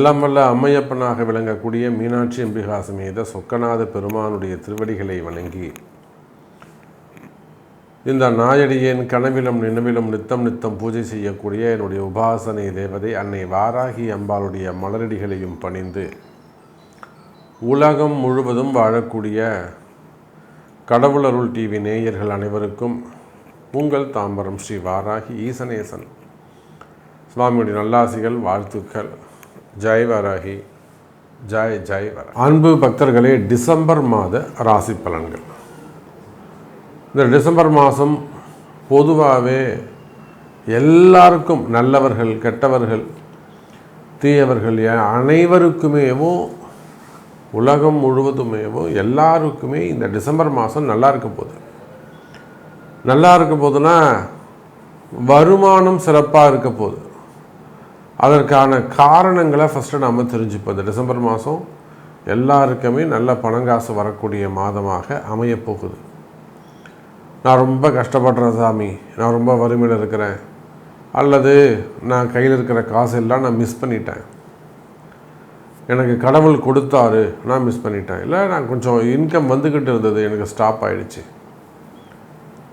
எல்லாம் வல்ல அம்மையப்பனாக விளங்கக்கூடிய மீனாட்சி அம்பிகா சமேத சொக்கநாத பெருமானுடைய திருவடிகளை வணங்கி இந்த நாயடியேன் கனவிலும் நினைவிலும் நித்தம் நித்தம் பூஜை செய்யக்கூடிய என்னுடைய உபாசனை தேவதை அன்னை வாராகி அம்பாளுடைய மலரடிகளையும் பணிந்து உலகம் முழுவதும் வாழக்கூடிய கடவுளருள் டிவி நேயர்கள் அனைவருக்கும் உங்கள் தாம்பரம் ஸ்ரீ வாராகி ஈசனேசன். சுவாமியுடைய நல்லாசிகள் வாழ்த்துக்கள். ஜெய் வராகி ஜாய் ஜாய் வர அன்பு பக்தர்களே டிசம்பர் மாத ராசி பலன்கள். இந்த டிசம்பர் மாதம் பொதுவாகவே எல்லாருக்கும் நல்லவர்கள் கெட்டவர்கள் தீயவர்கள் அனைவருக்குமேவும் உலகம் முழுவதுமேவும் எல்லாருக்குமே இந்த டிசம்பர் மாதம் நல்லா இருக்க போகுது. நல்லா இருக்க போகுதுன்னா வருமானம் சிறப்பாக இருக்க போகுது. அதற்கான காரணங்களை ஃபஸ்ட்டு நாம் தெரிஞ்சுப்போம். இந்த டிசம்பர் மாதம் எல்லாருக்குமே நல்ல பணங்காசு வரக்கூடிய மாதமாக அமையப் போகுது நான் ரொம்ப கஷ்டப்படுறேன் சாமி. நான் ரொம்ப வறுமையில் இருக்கிறேன். அல்லது நான் கையில் இருக்கிற காசு எல்லாம் நான் மிஸ் பண்ணிட்டேன். எனக்கு கடவுள் கொடுத்தாரு நான் மிஸ் பண்ணிட்டேன். இல்லை நான் கொஞ்சம் இன்கம் வந்துக்கிட்டு இருந்தது எனக்கு ஸ்டாப் ஆகிடுச்சு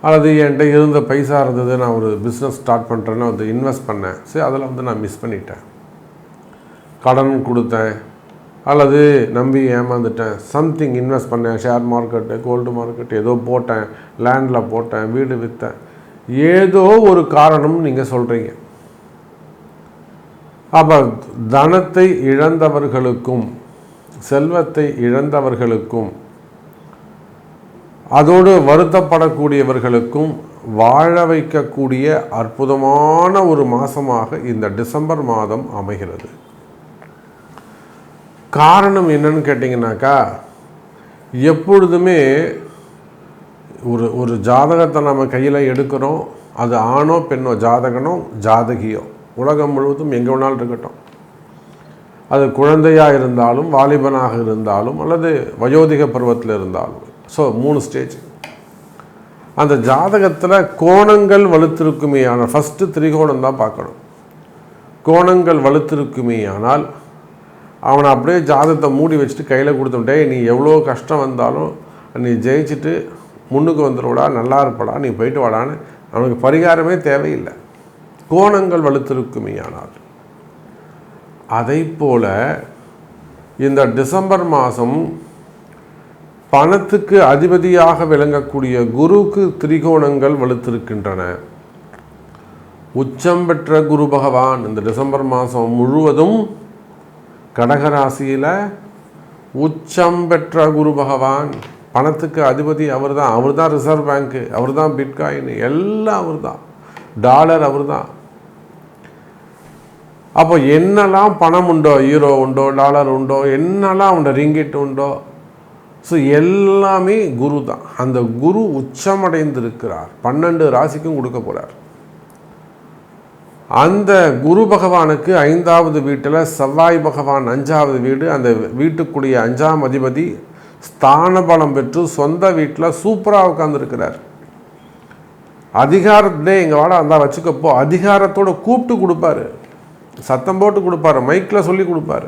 அல்லது என்கிட்ட இருந்த பைசா இருந்தது நான் ஒரு பிஸ்னஸ் ஸ்டார்ட் பண்ணுறேன்னு வந்து இன்வெஸ்ட் பண்ணேன். சரி அதில் வந்து நான் மிஸ் பண்ணிட்டேன். கடன் கொடுத்தேன். அல்லது நம்பி ஏமாந்துட்டேன். சம்திங் இன்வெஸ்ட் பண்ணேன். ஷேர் மார்க்கெட்டு கோல்டு மார்க்கெட் ஏதோ போட்டேன். லேண்டில் போட்டேன். வீடு விற்றேன் ஏதோ ஒரு காரணம் நீங்கள் சொல்கிறீங்க அப்போ தனத்தை இழந்தவர்களுக்கும் செல்வத்தை இழந்தவர்களுக்கும் அதோடு வருத்தப்படக்கூடியவர்களுக்கும் வாழ வைக்கக்கூடிய அற்புதமான ஒரு மாதமாக இந்த டிசம்பர் மாதம் அமைகிறது. காரணம் என்னன்னு கேட்டிங்கனாக்கா எப்பொழுதுமே ஒரு ஒரு ஜாதகத்தை நம்ம கையில் எடுக்கிறோம். அது ஆணோ பெண்ணோ ஜாதகனோ ஜாதகியோ. உலகம் முழுவதும் எங்கே வேணாலும் இருக்கட்டும். அது குழந்தையாக இருந்தாலும் வாலிபனாக இருந்தாலும் அல்லது வயோதிக பருவத்தில் இருந்தாலும் ஸோ மூணு ஸ்டேஜ் அந்த ஜாதகத்தில் கோணங்கள் வலுத்திருக்குமே ஆனால் ஃபஸ்ட்டு திரிகோணம் தான் பார்க்கணும். கோணங்கள் வலுத்திருக்குமே ஆனால் அவனை அப்படியே ஜாதகத்தை மூடி வச்சுட்டு கையில் கொடுத்துட்டே நீ எவ்வளோ கஷ்டம் வந்தாலும் நீ ஜெயிச்சுட்டு முன்னுக்கு வந்துடுவடா நல்லா இருப்படா நீ போயிட்டு வாடான்னு அவனுக்கு பரிகாரமே தேவையில்லை. கோணங்கள் வலுத்திருக்குமே ஆனால் அதை போல் இந்த டிசம்பர் மாதம் பணத்துக்கு அதிபதியாக விளங்கக்கூடிய குருக்கு திரிகோணங்கள் வலுத்திருக்கின்றன. உச்சம் பெற்ற குரு பகவான் இந்த டிசம்பர் மாதம் முழுவதும் கடகராசியில் உச்சம் பெற்ற குரு பகவான். பணத்துக்கு அதிபதி அவர் தான் அவர் தான் ரிசர்வ் பேங்க்கு அவர் தான் பிட்காயின் எல்லாம் அவர் தான் டாலர் அவர் தான் அப்போ என்னெல்லாம் பணம் உண்டோ? ஈரோ உண்டோ? டாலர் உண்டோ? என்னெல்லாம் உண்டோ? ரிங்கிட் உண்டோ? ஸோ எல்லாமே குரு தான். அந்த குரு உச்சமடைந்திருக்கிறார். பன்னெண்டு ராசிக்கும் கொடுக்க போகிறார் அந்த குரு பகவானுக்கு ஐந்தாவது வீட்டில் செவ்வாய் பகவான் அஞ்சாவது வீடு அந்த வீட்டுக்குரிய அஞ்சாம் அதிபதி ஸ்தான பலம் பெற்று சொந்த வீட்டில் சூப்பராக உட்காந்துருக்கிறார் அதிகாரத்திலே எங்கள் வாட அந்த வச்சுக்கப்போ அதிகாரத்தோட கூப்பிட்டு கொடுப்பாரு. சத்தம் போட்டு கொடுப்பாரு. மைக்கில் சொல்லி கொடுப்பாரு.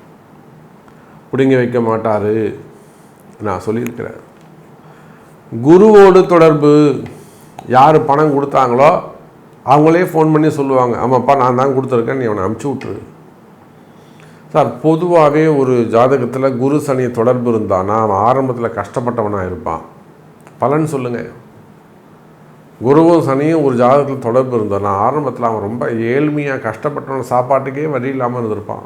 பிடுங்கி வைக்க மாட்டார். நான் சொல்லியிருக்கிறேன். குருவோடு தொடர்பு யார் பணம் கொடுத்தாங்களோ அவங்களே ஃபோன் பண்ணி சொல்லுவாங்க. ஆமாப்பா நான் தான் கொடுத்துருக்கேன் நீ அவனை அமுச்சு விட்ரு சார் பொதுவாகவே ஒரு ஜாதகத்தில் குரு சனி தொடர்பு இருந்தானா அவன் ஆரம்பத்தில் கஷ்டப்பட்டவனாக இருப்பான். பலன் சொல்லுங்கள் குருவும் சனியும் ஒரு ஜாதகத்தில் தொடர்பு இருந்தானா நான் ஆரம்பத்தில் அவன் ரொம்ப ஏழ்மையாக கஷ்டப்பட்டவன் சாப்பாட்டுக்கே வழி இல்லாமல் இருந்திருப்பான்.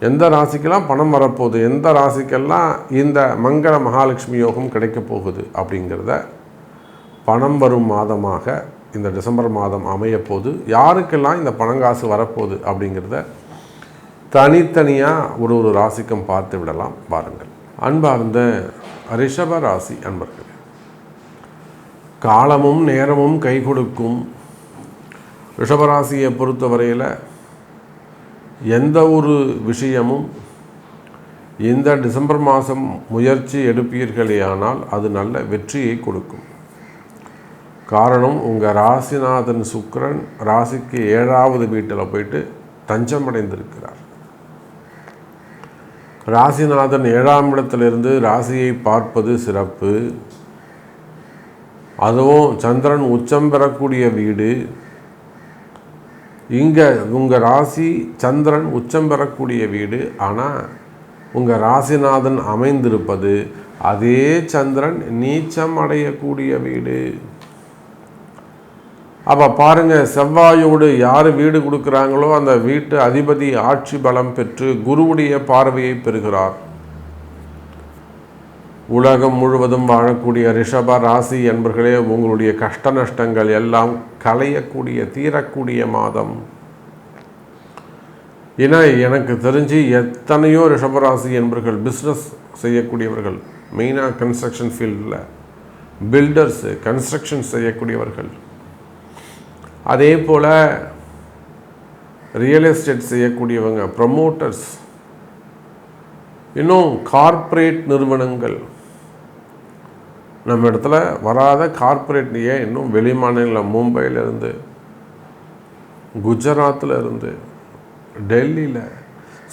எந்த ராசிக்கெல்லாம் பணம் வரப்போகுது எந்த ராசிக்கெல்லாம் இந்த மங்கள மகாலட்சுமி யோகம் கிடைக்க போகுது அப்படிங்கிறத பணம் வரும் மாதமாக இந்த டிசம்பர் மாதம் அமையப்போது யாருக்கெல்லாம் இந்த பணங்காசு வரப்போகுது அப்படிங்கிறத தனித்தனியாக ஒரு ஒரு ராசிக்கும் பார்த்து விடலாம். பாருங்கள் அன்பார்ந்த ரிஷப ராசி அன்பர்கள் காலமும் நேரமும் கை கொடுக்கும். ரிஷபராசியை பொறுத்தவரையில் எந்த ஒரு விஷயமும் இந்த டிசம்பர் மாதம் முயற்சி எடுப்பீர்களேயானால் அது நல்ல வெற்றியை கொடுக்கும். காரணம் உங்கள் ராசிநாதன் சுக்கரன் ராசிக்கு ஏழாவது வீட்டில் போயிட்டு தஞ்சமடைந்திருக்கிறார். ராசிநாதன் ஏழாம் இடத்திலிருந்து ராசியை பார்ப்பது சிறப்பு. அதுவும் சந்திரன் உச்சம் பெறக்கூடிய வீடு. இங்கே உங்கள் ராசி சந்திரன் உச்சம் பெறக்கூடிய வீடு. ஆனால் உங்கள் ராசிநாதன் அமைந்திருப்பது அதே சந்திரன் நீச்சம் அடையக்கூடிய வீடு. அப்போ பாருங்கள் செவ்வாயோடு யார் வீடு கொடுக்குறாங்களோ அந்த வீட்டு அதிபதி ஆட்சி பலம் பெற்று குருவுடைய பார்வையை பெறுகிறார். உலகம் முழுவதும் வாழக்கூடிய ரிஷப ராசி என்பர்களே உங்களுடைய கஷ்ட நஷ்டங்கள் எல்லாம் களையக்கூடிய தீரக்கூடிய மாதம். ஏன்னா எனக்கு தெரிஞ்சு எத்தனையோ ரிஷபராசி என்பர்கள் பிஸ்னஸ் செய்யக்கூடியவர்கள் மெயினாக கன்ஸ்ட்ரக்ஷன் ஃபீல்டில் பில்டர்ஸு கன்ஸ்ட்ரக்ஷன் செய்யக்கூடியவர்கள். அதே போல் ரியல் எஸ்டேட் செய்யக்கூடியவங்க ப்ரமோட்டர்ஸ் இன்னும் கார்ப்பரேட் நிறுவனங்கள். நம்ம இடத்துல வராத கார்ப்பரேட் ஏன் இன்னும் வெளி மாநிலங்களில் மும்பையிலேருந்து குஜராத்தில் இருந்து டெல்லியில்.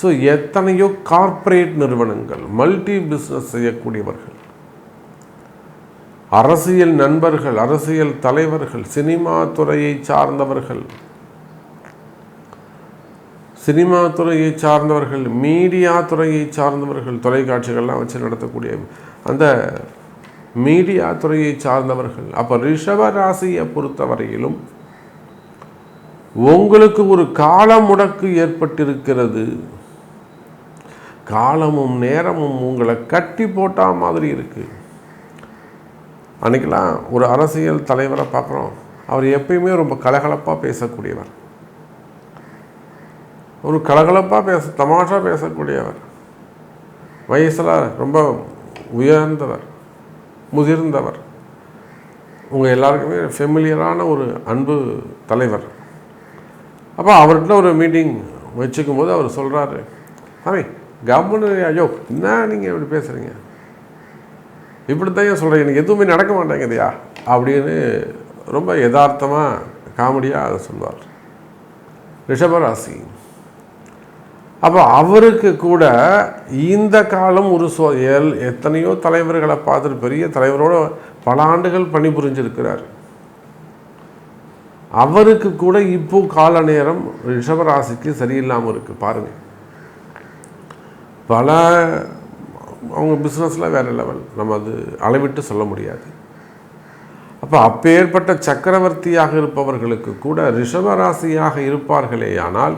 ஸோ எத்தனையோ கார்ப்பரேட் நிறுவனங்கள் மல்டி பிஸ்னஸ் செய்யக்கூடியவர்கள் அரசியல் நண்பர்கள் அரசியல் தலைவர்கள் சினிமா துறையை சார்ந்தவர்கள் சினிமா துறையை சார்ந்தவர்கள் மீடியா துறையை சார்ந்தவர்கள் தொலைக்காட்சிகள்லாம் வச்சு நடத்தக்கூடிய அந்த மீடியா துறையை சார்ந்தவர்கள். அப்போ ரிஷப ராசியை பொறுத்தவரையிலும் உங்களுக்கு ஒரு கால முடக்கு ஏற்பட்டிருக்கிறது. காலமும் நேரமும் உங்களை கட்டி போட்டா மாதிரி இருக்கு. அன்னைக்கெல்லாம் ஒரு அரசியல் தலைவரை பார்க்குறோம். அவர் எப்பயுமே ரொம்ப கலகலப்பாக பேசக்கூடியவர். ஒரு கலகலப்பாக பேச தமாஷாக பேசக்கூடியவர். வயசில் ரொம்ப உயர்ந்தவர். முதிர்ந்தவர். உங்கள் எல்லாருக்குமே ஃபெமிலியரான ஒரு அன்பு தலைவர். அப்போ அவர்கிட்ட ஒரு மீட்டிங் வச்சுக்கும் போது அவர் சொல்கிறாரு சாமி கவர்மெண்ட் ஐயோ என்ன நீங்கள் இப்படி பேசுகிறீங்க இப்படி தான் ஏன் சொல்கிறேன் எனக்கு எதுவுமே நடக்க மாட்டேங்குதுயா அப்படின்னு ரொம்ப யதார்த்தமாக காமெடியாக அதை சொல்வார் ரிஷபராசி. அப்போ அவருக்கு கூட இந்த காலம் ஒரு சோ எல் எத்தனையோ தலைவர்களை பார்த்துட்டு பெரிய தலைவரோட பல ஆண்டுகள் பணிபுரிஞ்சிருக்கிறார். அவருக்கு கூட இப்போ கால நேரம் ரிஷபராசிக்கு சரியில்லாமல் இருக்குது பாருங்கள் பல அவங்க பிஸ்னஸில் வேறு லெவல் நம்ம அது அளவிட்டு சொல்ல முடியாது. அப்போ அப்பேற்பட்ட சக்கரவர்த்தியாக இருப்பவர்களுக்கு கூட ரிஷபராசியாக இருப்பார்களே ஆனால்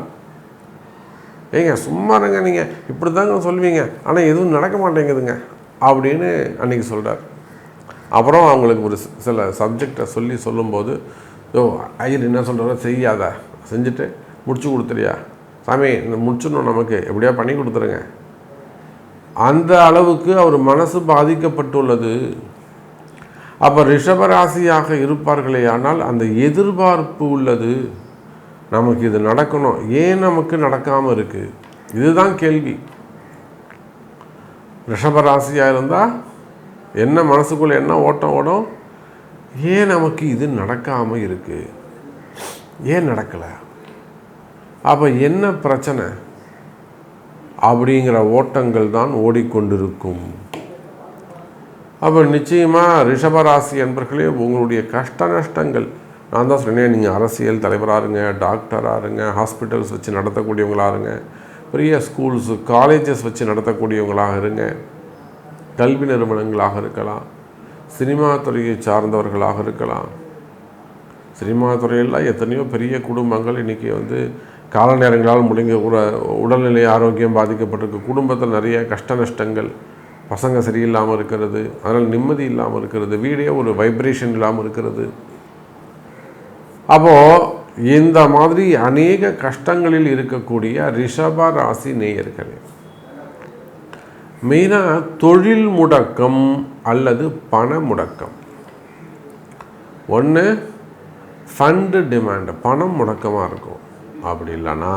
ஏங்க சும்மா இருங்க நீங்கள் இப்படி தாங்க சொல்லுவீங்க ஆனால் எதுவும் நடக்க மாட்டேங்குதுங்க. அப்படின்னு அன்றைக்கி சொல்கிறார் அப்புறம் அவங்களுக்கு ஒரு சில சப்ஜெக்டை சொல்லி சொல்லும்போது ஓ ஐயர் என்ன சொல்கிறாரோ செய்யாத. செஞ்சுட்டு முடிச்சு கொடுத்துறியா? சாமி இந்த முடிச்சிடணும் நமக்கு. எப்படியா பண்ணி கொடுத்துருங்க. அந்த அளவுக்கு அவர் மனசு பாதிக்கப்பட்டுள்ளது. அப்போ ரிஷபராசியாக இருப்பார்களே ஆனால் அந்த எதிர்பார்ப்பு உள்ளது. நமக்கு இது நடக்கணும். ஏன் நமக்கு நடக்காமல் இருக்குது இதுதான் கேள்வி. ரிஷபராசியாக இருந்தால் என்ன மனசுக்குள்ளே என்ன ஓட்டம் ஓடும்? ஏன் நமக்கு இது நடக்காமல் இருக்கு? ஏன் நடக்கலை? அப்போ என்ன பிரச்சனை? அப்படிங்கிற ஓட்டங்கள் தான் ஓடிக்கொண்டிருக்கும். அப்போ நிச்சயமாக ரிஷபராசி என்பர்களே உங்களுடைய கஷ்ட நஷ்டங்கள் நான் தான் சொன்னேன் நீங்கள் அரசியல் தலைவராக இருங்க டாக்டராக இருங்க ஹாஸ்பிட்டல்ஸ் வச்சு நடத்தக்கூடியவங்களாக இருங்க பெரிய ஸ்கூல்ஸு காலேஜஸ் வச்சு நடத்தக்கூடியவங்களாக இருங்க. கல்வி நிறுவனங்களாக இருக்கலாம் சினிமா துறையை சார்ந்தவர்களாக இருக்கலாம். சினிமா துறையில் எத்தனையோ பெரிய குடும்பங்கள் இன்றைக்கி வந்து கால நேரங்களால் முடிங்க உட உடல்நிலை ஆரோக்கியம் பாதிக்கப்பட்டிருக்கு. குடும்பத்தில் நிறைய கஷ்ட நஷ்டங்கள் பசங்க சரியில்லாமல் இருக்கிறது அதனால் நிம்மதி இல்லாமல் இருக்கிறது வீடே ஒரு வைப்ரேஷன் இல்லாமல் இருக்கிறது. அப்போது இந்த மாதிரி அநேக கஷ்டங்களில் இருக்கக்கூடிய ரிஷப ராசி நேயர்களே மெயினாக தொழில் முடக்கம் அல்லது பண முடக்கம். ஒன்று ஃபண்டு டிமாண்டு பணம் முடக்கமாக இருக்கும். அப்படி இல்லைன்னா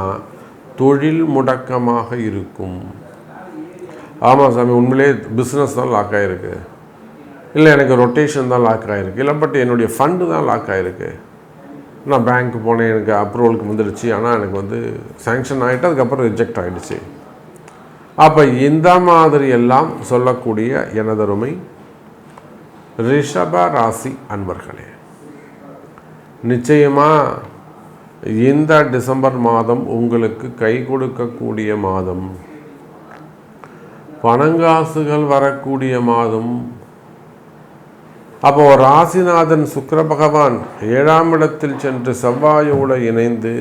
தொழில் முடக்கமாக இருக்கும். ஆமாம் சாமி உண்மையிலே பிஸ்னஸ் தான் லாக் ஆகிருக்கு இல்லை எனக்கு ரொட்டேஷன் தான் லாக் ஆகிருக்கு இல்லை பட் என்னுடைய ஃபண்டு தான் லாக் ஆகிருக்கு நான் பேங்க் போனேன் எனக்கு அப்ரூவலுக்கு வந்துடுச்சு. ஆனால் எனக்கு வந்து சேங்ஷன் ஆகிட்டு அதுக்கப்புறம் ரிஜெக்ட் ஆகிடுச்சு அப்போ இந்த மாதிரி எல்லாம் சொல்லக்கூடிய எனதருமை ரிஷப ராசி அன்பர்களே நிச்சயமாக இந்த டிசம்பர் மாதம் உங்களுக்கு கை கொடுக்கக்கூடிய மாதம் பணங்காசுகள் வரக்கூடிய மாதம் அப்போ ராசிநாதன் சுக்கர பகவான் ஏழாம் இடத்தில் சென்று செவ்வாயோடு இணைந்து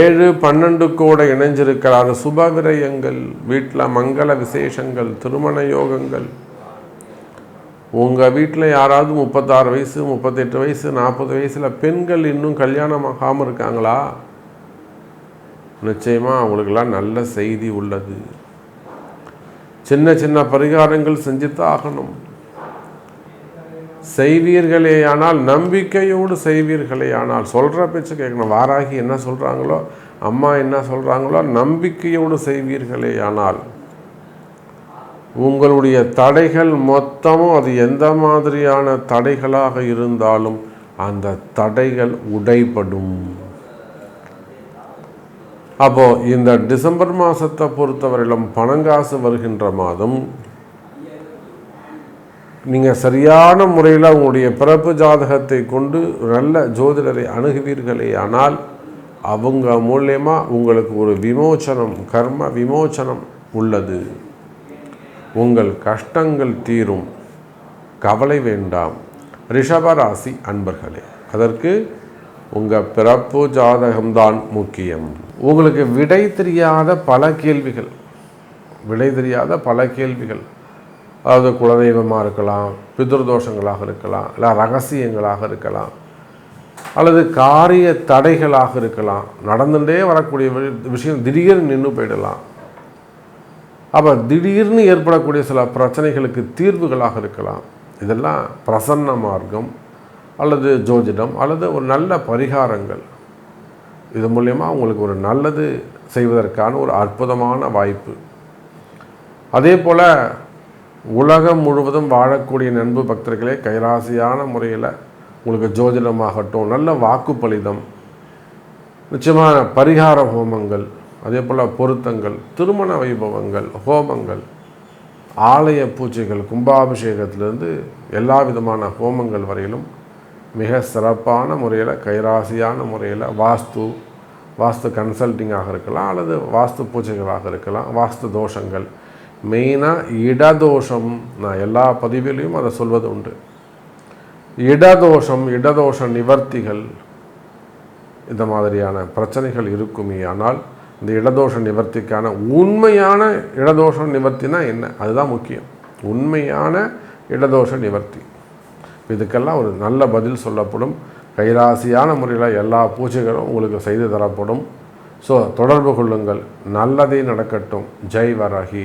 ஏழு பன்னெண்டு கூட இணைஞ்சிருக்கிறார். சுப விரயங்கள் வீட்டில் மங்கள விசேஷங்கள் திருமண யோகங்கள். உங்கள் வீட்டில் யாராவது முப்பத்தாறு வயசு முப்பத்தெட்டு வயசு நாற்பது வயசில் பெண்கள் இன்னும் கல்யாணம் ஆகாமல் இருக்காங்களா? நிச்சயமாக அவங்களுக்கெல்லாம் நல்ல செய்தி உள்ளது. சின்ன சின்ன பரிகாரங்கள் செஞ்சுத்தான் ஆகணும். செய்வீர்களே ஆனால் நம்பிக்கையோடு செய்வீர்களே ஆனால் சொல்கிற பேச்சு கேட்கணும். வாராகி என்ன சொல்கிறாங்களோ அம்மா என்ன சொல்கிறாங்களோ நம்பிக்கையோடு செய்வீர்களே ஆனால் உங்களுடைய தடைகள் மொத்தமும் அது எந்த மாதிரியான தடைகளாக இருந்தாலும் அந்த தடைகள் உடைபடும். அப்போது இந்த டிசம்பர் மாதத்தை பொறுத்தவரையிலும் பணங்காசு வருகின்ற மாதம் நீங்கள் சரியான முறையில் உங்களுடைய பிறப்பு ஜாதகத்தை கொண்டு நல்ல ஜோதிடரை அணுகுவீர்களே ஆனால் அவங்க மூலயமா உங்களுக்கு ஒரு விமோச்சனம் கர்ம விமோச்சனம் உள்ளது. உங்கள் கஷ்டங்கள் தீரும். கவலை வேண்டாம். ரிஷபராசி அன்பர்களே அதற்கு உங்கள் பிறப்பு ஜாதகம்தான் முக்கியம். உங்களுக்கு விடை தெரியாத பல கேள்விகள் விடை தெரியாத பல கேள்விகள். அதாவது குலதெய்வமாக இருக்கலாம் பிதுர்தோஷங்களாக இருக்கலாம் இல்லை ரகசியங்களாக இருக்கலாம் அல்லது காரிய தடைகளாக இருக்கலாம். நடந்துகிட்டே வரக்கூடிய விஷயம் திடீர்னு நின்று போயிடலாம். அப்போ திடீர்னு ஏற்படக்கூடிய சில பிரச்சனைகளுக்கு தீர்வுகளாக இருக்கலாம். இதெல்லாம் பிரசன்ன மார்க்கம் அல்லது ஜோதிடம் அல்லது ஒரு நல்ல பரிகாரங்கள். இது மூலயமா உங்களுக்கு ஒரு நல்லது செய்வதற்கான ஒரு அற்புதமான வாய்ப்பு. அதே போல் உலகம் முழுவதும் வாழக்கூடிய நண்பு பக்தர்களே கைராசியான முறையில் உங்களுக்கு ஜோதிடமாகட்டும் நல்ல வாக்குப்பளிதம் நிச்சயமான பரிகார ஹோமங்கள் அதே போல் பொருத்தங்கள் திருமண வைபவங்கள் ஹோமங்கள் ஆலய பூஜைகள் கும்பாபிஷேகத்திலிருந்து எல்லா விதமான ஹோமங்கள் வரையிலும் மிக சிறப்பான முறையில் கைராசியான முறையில் வாஸ்து வாஸ்து கன்சல்டிங்காக இருக்கலாம் அல்லது வாஸ்து பூஜைகளாக இருக்கலாம் வாஸ்து தோஷங்கள் மெயினாக இடதோஷம். நான் எல்லா பதிவிலையும் அதை சொல்வது உண்டு. இடதோஷம் இடதோஷ நிவர்த்திகள். இந்த மாதிரியான பிரச்சனைகள் இருக்குமே ஆனால் இந்த இடதோஷ நிவர்த்திக்கான உண்மையான இடதோஷ நிவர்த்தினா என்ன? அதுதான் முக்கியம். உண்மையான இடதோஷ நிவர்த்தி. இதுக்கெல்லாம் ஒரு நல்ல பதில் சொல்லப்படும். கைராசியான முறையில் எல்லா பூஜைகளும் உங்களுக்கு செய்து தரப்படும். ஸோ தொடர்பு கொள்ளுங்கள். நல்லதே நடக்கட்டும். ஜெய் வராகி.